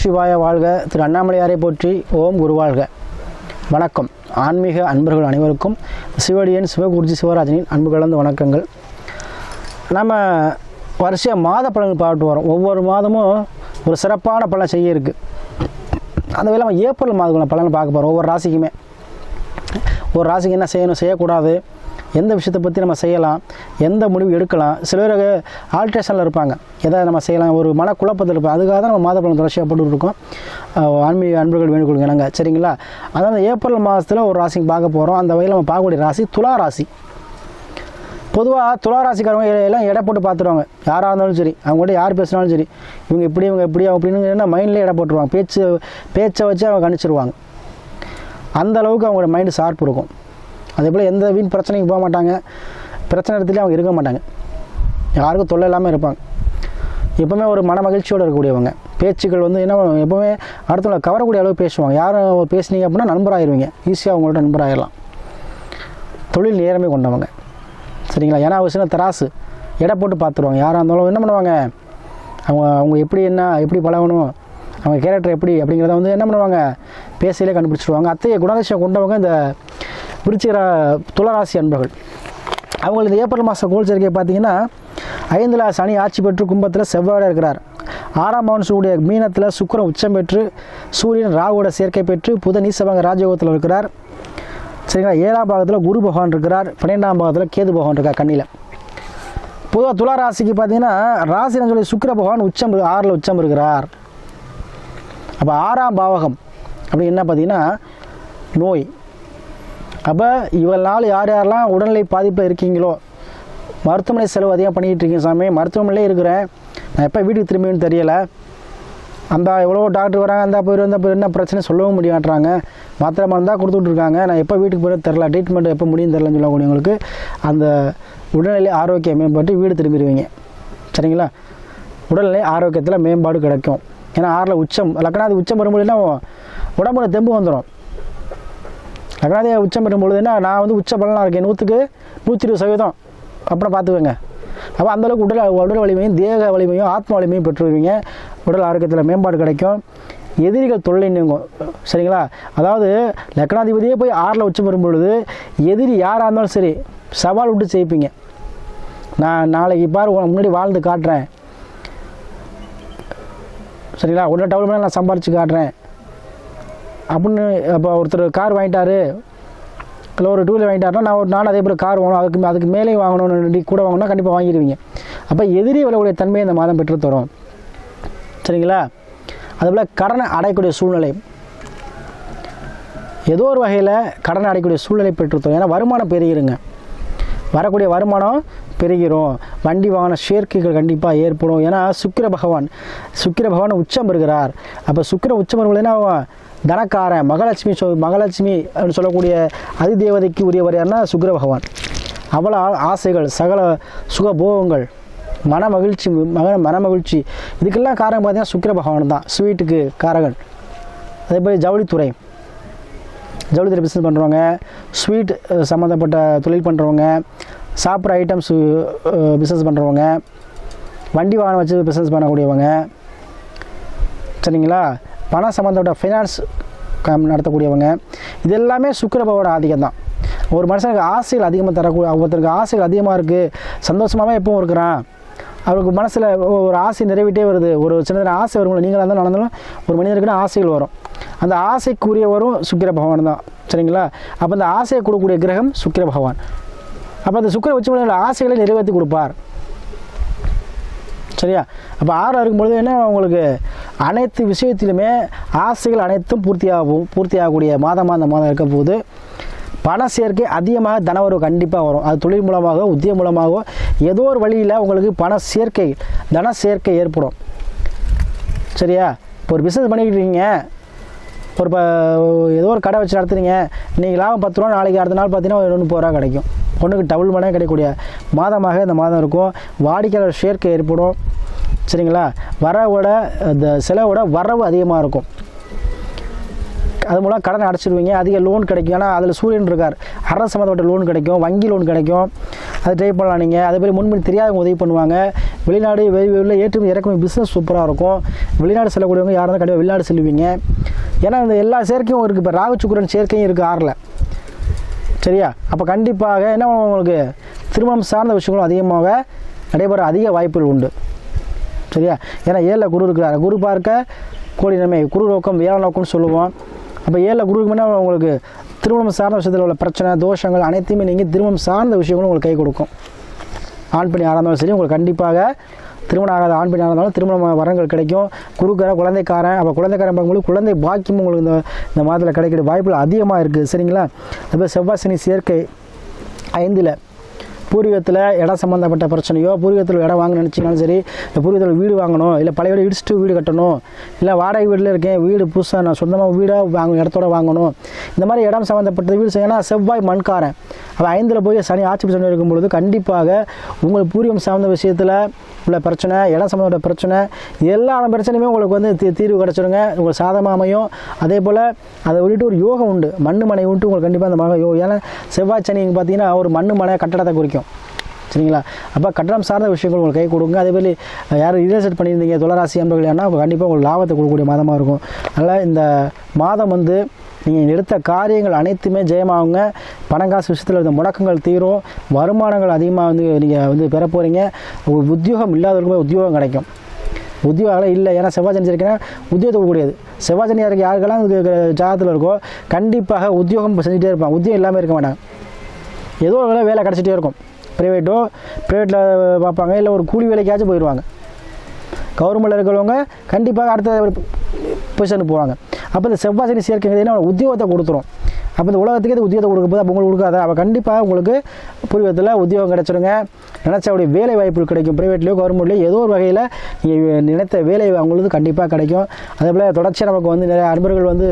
சிவாய வாழ்க. திரு அண்ணாமலையாரை போற்றி ஓம் குருவாழ்க வணக்கம். ஆன்மீக அன்பர்கள் அனைவருக்கும் சிவடியன் சிவகுருஜி சிவராஜனின் அன்பு கலந்த வணக்கங்கள். நம்ம வரிசையாக மாத பலன்கள் பார்த்து வரோம். ஒவ்வொரு மாதமும் ஒரு சிறப்பான பலன் செய்ய இருக்குது அந்த வேலை நம்ம ஏப்ரல் மாதங்கள பலன் பார்க்க போகிறோம் ஒவ்வொரு ராசிக்குமே. ஒரு ராசிக்கு என்ன செய்யணும் செய்யக்கூடாது. எந்த விஷயத்தை பற்றி நம்ம செய்யலாம் எந்த முடிவு எடுக்கலாம். சில பேர் ஆல்ட்ரேஷனில் இருப்பாங்க. எதாவது நம்ம செய்யலாம் ஒரு மனக்குழப்பத்தில் இருப்போம் அதுக்காக தான் நம்ம மாத பலன் தொடர்ச்சியாக போட்டுருக்கோம் ஆன்மீக அன்பர்கள் வேண்டிக் கொடுங்க நாங்கள் சரிங்களா? அதாவது ஏப்ரல் மாதத்தில் ஒரு ராசிக்கு பார்க்க போகிறோம் அந்த வகையில் நம்ம பார்க்கக்கூடிய ராசி துலா ராசி. பொதுவாக துளா ராசிக்காரவங்க எல்லாம் எடை போட்டு பார்த்துருவாங்க யாராக இருந்தாலும் சரி அவங்க கூட யார் பேசினாலும் சரி இவங்க இப்படி இவங்க இப்படி அப்படின்னு என்ன மைண்ட்லேயே எடை போட்டுருவாங்க. பேச்சு பேச்சை வச்சு அவங்க கணிச்சிருவாங்க. அந்த அளவுக்கு அவங்களோட மைண்டு ஷார்ப் இருக்கும். அதே போல் எந்த வீண் பிரச்சனைக்கு போக மாட்டாங்க. பிரச்சனை இடத்துலையும் அவங்க இருக்க மாட்டாங்க. யாருக்கும் தொல்லை இல்லாமல் இருப்பாங்க. எப்பவுமே ஒரு மன மகிழ்ச்சியோடு இருக்கக்கூடியவங்க. பேச்சுக்கள் வந்து என்ன எப்பவுமே அடுத்தவங்களை கவரக்கூடிய அளவு பேசுவாங்க. யாரும் பேசுனீங்க அப்படின்னா நண்பராயிருவீங்க. ஈஸியாக அவங்கள்ட்ட நண்பராயிடலாம் தொழில் நேரமே கொண்டவங்க. சரிங்களா? ஏன்னா ஒரு சின்ன தராசு. எடை போட்டு பார்த்துருவாங்க யாராக இருந்தாலும் என்ன பண்ணுவாங்க? அவங்க அவங்க எப்படி என்ன எப்படி பழகணும்? அவங்க கேரக்டர் எப்படி அப்படிங்கிறத வந்து என்ன பண்ணுவாங்க? பேசையிலே கண்டுபிடிச்சிருவாங்க. அத்தைய குணாதிசயம் கொண்டவங்க இந்த விருச்சிக துளராசி அன்பர்கள். அவங்களுக்கு ஏப்ரல் மாதம் கோல் சேர்க்கை பார்த்தீங்கன்னா ஐந்தில் சனி ஆட்சி பெற்று கும்பத்தில் செவ்வாய் இருக்கிறார். ஆறாம் மனுஷனுடைய மீனத்தில் சுக்கரன் உச்சம் பெற்று சூரியன் ராகுவோட சேர்க்கை பெற்று புத நீசபங்க ராஜயோகத்தில் இருக்கிறார். சரிங்களா? ஏழாம் பாகத்தில் குரு பகவான் இருக்கிறார். பன்னெண்டாம் பாகத்தில் கேது பகவான் இருக்கார் கண்ணியில் பொதுவாக துலா ராசிக்கு பார்த்தீங்கன்னா ராசின்னு சொல்லி சுக்கர பகவான் உச்சம் ஆறில் உச்சம் இருக்கிறார். அப்போ ஆறாம் பாவகம் அப்படி என்ன பார்த்தீங்கன்னா நோய். அப்போ இவ்வளோ நாள் யார் யாரெல்லாம் உடல்நிலை பாதிப்பில் இருக்கீங்களோ மருத்துவமனை செலவு அதிகம் பண்ணிக்கிட்டு இருக்கீங்க சாமி. மருத்துவமனையிலே இருக்கிறேன். நான் எப்போ வீட்டுக்கு திரும்பின்னு தெரியலை. அந்த எவ்வளோ டாக்டர் வராங்க அந்த போயிரு அந்த போயிரு என்ன பிரச்சனை சொல்லவும் முடியாட்டுறாங்க. மாத்திரை மருந்தாக கொடுத்துட்ருக்காங்க நான் எப்போ வீட்டுக்கு போய் தெரில ட்ரீட்மெண்ட் எப்போ முடியும் தெரிலன்னு சொல்லக்கூடியவங்களுக்கு அந்த உடல்நிலை ஆரோக்கியம் மேம்பட்டு வீடு திரும்பிடுவீங்க. சரிங்களா? உடல்நிலை ஆரோக்கியத்தில் மேம்பாடு கிடைக்கும். ஏன்னா ஆறில் உச்சம் லக்னாதி உச்சம் வரும்போதுன்னா உடம்புல தெம்பு வந்துடும் லக்னாதி உச்சம் பெறும்பொழுது என்ன நான் வந்து உச்ச பலனாக இருக்கேன். நூற்றுக்கு நூற்றி இருபது சதவீதம். அப்புறம் பார்த்துக்கோங்க. அப்போ அந்தளவுக்கு உடல் உடல் வலிமையும் தேக வலிமையும் ஆத்ம வலிமையும் பெற்றுருவீங்க. உடல் ஆரோக்கியத்தில் மேம்பாடு கிடைக்கும். எதிரிகள் தொல்லை நீங்கும். சரிங்களா? அதாவது லக்னாதிபதியே போய் ஆறில் உச்சம் பெறும் பொழுது எதிரி யாராக இருந்தாலும் சரி சவால் விட்டு ஜெயிப்பீங்க. நான் நாளைக்கு பாரு முன்னாடி வாழ்ந்து காட்டுறேன். சரிங்களா? உடனே டவுன் பண்ண நான் சம்பாரித்து காட்டுறேன். அப்படின்னு இப்போ ஒருத்தர் கார் வாங்கிட்டாரு. இல்லை ஒரு டூ வீலர் வாங்கிட்டாருன்னா நான் ஒரு நானும் அதே போல் கார் வாங்கணும் அதுக்கு அதுக்கு மேலே வாங்கணும்னு கூட வாங்கணும்னா கண்டிப்பாக வாங்கிடுவீங்க. அப்போ எதிரி விலக்கூடிய தன்மையை இந்த மாதம் பெற்று தரும். சரிங்களா? அதுபோல் கடனை அடையக்கூடிய சூழ்நிலை. ஏதோ ஒரு வகையில் கடனை அடையக்கூடிய சூழ்நிலை பெற்றுத்தரும் ஏன்னா வருமானம் பெருகிருங்க. வரக்கூடிய வருமானம் பெருகிரும். வண்டி வாகன சேர்க்கைகள் கண்டிப்பாக ஏற்படும். ஏன்னா சுக்கிர பகவான் சுக்கிர பகவான் உச்சம் பெறுகிறார். அப்போ சுக்கிர உச்சம் என்ன தனக்காரன் மகாலட்சுமி சொ மகாலட்சுமி அப்படின்னு சொல்லக்கூடிய அதிதேவதைக்கு உரியவர் யாருன்னா சுக்கிர பகவான். அவ்வளோ ஆ- ஆசைகள் சகல சுகபோகங்கள் மன மகிழ்ச்சி மக மன மகிழ்ச்சி இதுக்கெல்லாம் காரணம் பார்த்தீங்கன்னா சுக்கிர பகவான் தான். ஸ்வீட்டுக்கு காரகன். அதே மாதிரி ஜவுளித்துறை. ஜவுளித்துறை பிஸ்னஸ் பண்ணுறவங்க ஸ்வீட் சம்மந்தப்பட்ட தொழில் பண்ணுறவங்க சாப்பிட்ற ஐட்டம்ஸ் பிஸ்னஸ் பண்ணுறவங்க வண்டி வாகனம் வச்சு பிஸ்னஸ் பண்ணக்கூடியவங்க. சரிங்களா? பணம் சம்மந்தப்பட்ட ஃபைனான்ஸ் நடத்தக்கூடியவங்க. இது எல்லாமே சுக்கிரபவோட ஆதிக்கம் தான். ஒரு மனுஷனுக்கு ஆசைகள் அதிகமாக தரக்கூடிய ஒருத்தருக்கு ஆசைகள் அதிகமாக இருக்குது சந்தோஷமாகவே எப்பவும் இருக்கிறான். அவருக்கு மனசில் ஒரு ஆசை நிறைவிட்டே வருது. ஒரு சின்ன சின்ன ஆசை வரும்ல நீங்களாக இருந்தாலும் நடந்தாலும் ஒரு மனிதருக்குன்னு ஆசைகள் வரும். அந்த ஆசைக்குரியவரும் சுக்கிர பகவான் தான் சரிங்களா? அப்போ அந்த ஆசையை கொடுக்கக்கூடிய கிரகம் சுக்கிர பகவான். அப்போ அந்த சுக்கிர உச்ச ஆசைகளை நிறைவேற்றி கொடுப்பார். சரியா? அப்போ ஆறு இருக்கும்பொழுது என்ன உங்களுக்கு? அனைத்து விஷயத்திலுமே ஆசைகள் அனைத்தும் பூர்த்தியாகும் பூர்த்தியாகக்கூடிய மாதமாக அந்த மாதம் இருக்க போது பண சேர்க்கை அதிகமாக தனவரவு கண்டிப்பாக வரும். அது தொழில் மூலமாகவோ உத்தியம் மூலமாகவோ ஏதோ ஒரு வழியில் உங்களுக்கு பண சேர்க்கை தன சேர்க்கை ஏற்படும். சரியா? இப்போ ஒரு பிஸ்னஸ் பண்ணிக்கிட்டு இருக்கீங்க. ஒரு இப்போ ஏதோ ஒரு கடை வச்சு நடத்துறீங்க இன்றைக்கி லாபம் பத்து ரூபா நாளைக்கு அடுத்த நாள் பார்த்தீங்கன்னா ஒரு முப்பது ரூபா கிடைக்கும். ஒன்றுக்கு டபுள் மடங்கு கிடைக்கக்கூடிய மாதமாக இந்த மாதம் இருக்கும். வாடிக்கையாளர் சேர்க்கை ஏற்படும். சரிங்களா? வரவோட இந்த செலவோட வரவு அதிகமாக இருக்கும். அது மூலம் கடன் அடைச்சிடுவீங்க. அதிக லோன் கிடைக்கும். ஏன்னா அதில் சூரியன் இருக்கார். அரசு சம்மந்தப்பட்ட லோன் கிடைக்கும். வங்கி லோன் கிடைக்கும். அது ட்ரை பண்ணலாம் நீங்கள் அதே மாதிரி முன்பின் தெரியாதவங்க உதவி பண்ணுவாங்க. வெளிநாடு வெளி வெளியில் ஏற்றுமதி இறக்குமதி பிஸ்னஸ் சூப்பராக இருக்கும். வெளிநாடு செல்லக்கூடியவங்க யாரும் கண்டிப்பாக வெளிநாடு செல்வீங்க ஏன்னா இந்த எல்லா சேர்க்கையும் இருக்குது இப்போ ராகு சுக்கிரன் சேர்க்கையும் இருக்குது ஆறில். சரியா? அப்போ கண்டிப்பாக என்ன உங்களுக்கு? திருமணம் சார்ந்த விஷயங்களும் அதிகமாக நடைபெற அதிக வாய்ப்புகள் உண்டு. சரியா? ஏன்னா ஏழில் குரு இருக்கிறார். குரு பார்க்க கோடி நன்மை. குரு நோக்கம் வேலை நோக்கம்னு சொல்லுவோம். அப்போ ஏழில் குரு என்ன உங்களுக்கு திருமணம் சார்ந்த விஷயத்தில் உள்ள பிரச்சனை தோஷங்கள் அனைத்தையுமே நீங்கள் திருமணம் சார்ந்த விஷயங்களும் உங்களுக்கு கை கொடுக்கும். ஆண் பண்ணி யாராக சரி உங்களுக்கு கண்டிப்பாக திருமணம் ஆகாத ஆண் பெண் யாராக இருந்தாலும் திருமண வரங்கள் கிடைக்கும். குருக்காரன் குழந்தைக்காரன் அப்போ குழந்தைக்காரன் பார்க்கும்போது குழந்தை பாக்கியம் உங்களுக்கு இந்த இந்த மாதத்தில் கிடைக்கிற வாய்ப்புகள் அதிகமாக இருக்குது சரிங்களா? அதுபோல் செவ்வாய் சனி சேர்க்கை ஐந்தில் பூர்வீகத்தில் இடம் சம்மந்தப்பட்ட பிரச்சனையோ பூர்வீகத்தில் இடம் வாங்க நினச்சிங்கனாலும் சரி இல்லை பூர்வீகத்தில் வீடு வாங்கணும் இல்லை பழைய வீடு இடிச்சுட்டு வீடு கட்டணும் இல்லை வாடகை வீட்டில் இருக்கேன் வீடு புதுசாக நான் சொந்தமாக வீடாக வாங்க இடத்தோட வாங்கணும். இந்த மாதிரி இடம் சம்மந்தப்பட்ட வீடு செய்யணும் செவ்வாய் மண்காரன். அப்போ ஐந்தில் போய் சனி ஆட்சி சனி இருக்கும் பொழுது கண்டிப்பாக உங்கள் பூர்வம் சார்ந்த விஷயத்தில் உள்ள பிரச்சனை இடம் சம்மந்தப்பட்ட பிரச்சனை எல்லா பிரச்சனையுமே உங்களுக்கு வந்து தீ தீர்வு கிடச்சிருங்க. உங்களுக்கு சாதகமாக அமையும். அதே போல் அதை விட்டுட்டு ஒரு யோகம் உண்டு. மண்ணு மனை விட்டு உங்களுக்கு கண்டிப்பாக அந்த மக யோகம். ஏன்னா செவ்வாய் சனி பார்த்தீங்கன்னா ஒரு மண்ணு மனை கட்டடத்தை குறிக்கும். சரிங்களா? அப்போ கட்டணம் சார்ந்த விஷயங்கள் உங்களுக்கு கை கொடுங்க. அதே மாதிரி யாரும் ரியல் எஸ்டேட் பண்ணியிருந்தீங்க துளராசி அன்பர்கள் ஏன்னா கண்டிப்பாக உங்களுக்கு லாபத்தை கொடுக்கக்கூடிய மாதமாக இருக்கும். அதனால் இந்த மாதம் வந்து நீங்கள் எடுத்த காரியங்கள் அனைத்துமே ஜெயமாகுங்க. பணம் காசு விஷயத்தில் இருந்த முடக்கங்கள் தீரும். வருமானங்கள் அதிகமாக வந்து நீங்கள் வந்து பெற போகிறீங்க ஒரு உத்தியோகம் இல்லாதவர்களுமே உத்தியோகம் கிடைக்கும். உத்தியோகம் இல்லை. ஏன்னா செவ்வாய் சனி இருக்கிறேன் உத்தியோகத்தை கொடுக்கக்கூடியது செவ்வாய் இருக்க யாருக்கெல்லாம் ஜாதகத்தில் இருக்கோ கண்டிப்பாக உத்தியோகம் செஞ்சுட்டே இருப்பான் உத்தியோகம் இல்லாமல் இருக்க மாட்டாங்க. ஏதோ ஒரு வேலை வேலை கிடச்சிட்டே இருக்கும். ப்ரைவேட்டோ ப்ரைவேட்டில் பார்ப்பாங்க. இல்லை ஒரு கூலி வேலைக்காச்சும் போயிடுவாங்க கவர்மெண்ட்டில் இருக்கிறவங்க கண்டிப்பாக அடுத்த பொசிஷனுக்கு போவாங்க. அப்போ இந்த செவ்வாய் சனி சேர்க்கைங்கிறது உத்தியோகத்தை கொடுத்துரும். அப்போ இந்த உலகத்துக்கு இது உத்தியோகத்தை கொடுக்கும் போது அப்போ உங்களுக்கு கொடுக்காத. அப்போ கண்டிப்பாக உங்களுக்கு புரிவத்தில் உத்தியோகம் கிடச்சிருங்க. நினச்சபடி வேலை வாய்ப்பு கிடைக்கும். ப்ரைவேட்லேயோ கவர்மெண்ட்லேயோ ஏதோ ஒரு வகையில் நினைத்த வேலை அவங்களுக்கு கண்டிப்பாக கிடைக்கும். அதே போல் தொடர்ச்சியாக நமக்கு வந்து நிறைய அன்பர்கள் வந்து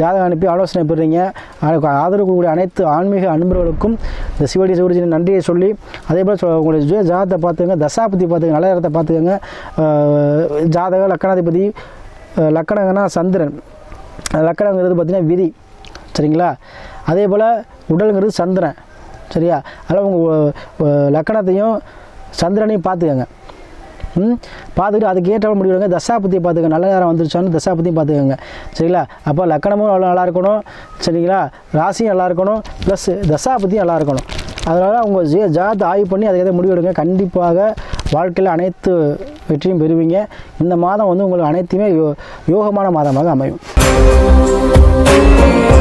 ஜாதகம் அனுப்பி ஆலோசனை பெறுறீங்க. அதுக்கு ஆதரவு கூடிய அனைத்து ஆன்மீக அன்பர்களுக்கும் இந்த சிவடி சிவடி நன்றியை சொல்லி அதே போல் உங்களுடைய ஜெ- ஜாதகத்தை பார்த்துக்கங்க தசாபதி பார்த்துக்கங்க நல்ல இடத்தை பார்த்துக்கங்க ஜாதக லக்கணாதிபதி லக்கணங்கன்னா சந்திரன். லக்கணங்கிறது பார்த்திங்கன்னா விதி சரிங்களா? அதே போல் உடலுங்கிறது சந்திரன் சரியா? அதனால் உங்கள் லக்கணத்தையும் சந்திரனையும் பார்த்துக்கங்க. ம்? பார்த்துக்கிட்டு அதுக்கு ஏற்ற முடிவுங்க தசாபத்தியை பார்த்துக்கங்க. நல்ல நேரம் வந்துருச்சான்னு தசாபத்தியும் பார்த்துக்கோங்க. சரிங்களா? அப்போ லக்கணமும் நல்லா நல்லா இருக்கணும் சரிங்களா? ராசியும் நல்லா இருக்கணும் ப்ளஸ் தசாபத்தியும் நல்லா இருக்கணும். அதனால் உங்கள் ஜே ஜாதத்தை ஆய்வு பண்ணி அதுக்கேற்ற முடிவெடுங்க கண்டிப்பாக வாழ்க்கையில் அனைத்து வெற்றியும் பெறுவீங்க. இந்த மாதம் வந்து உங்களுக்கு அனைத்துமே யோ யோகமான மாதமாக அமையும். Yeah.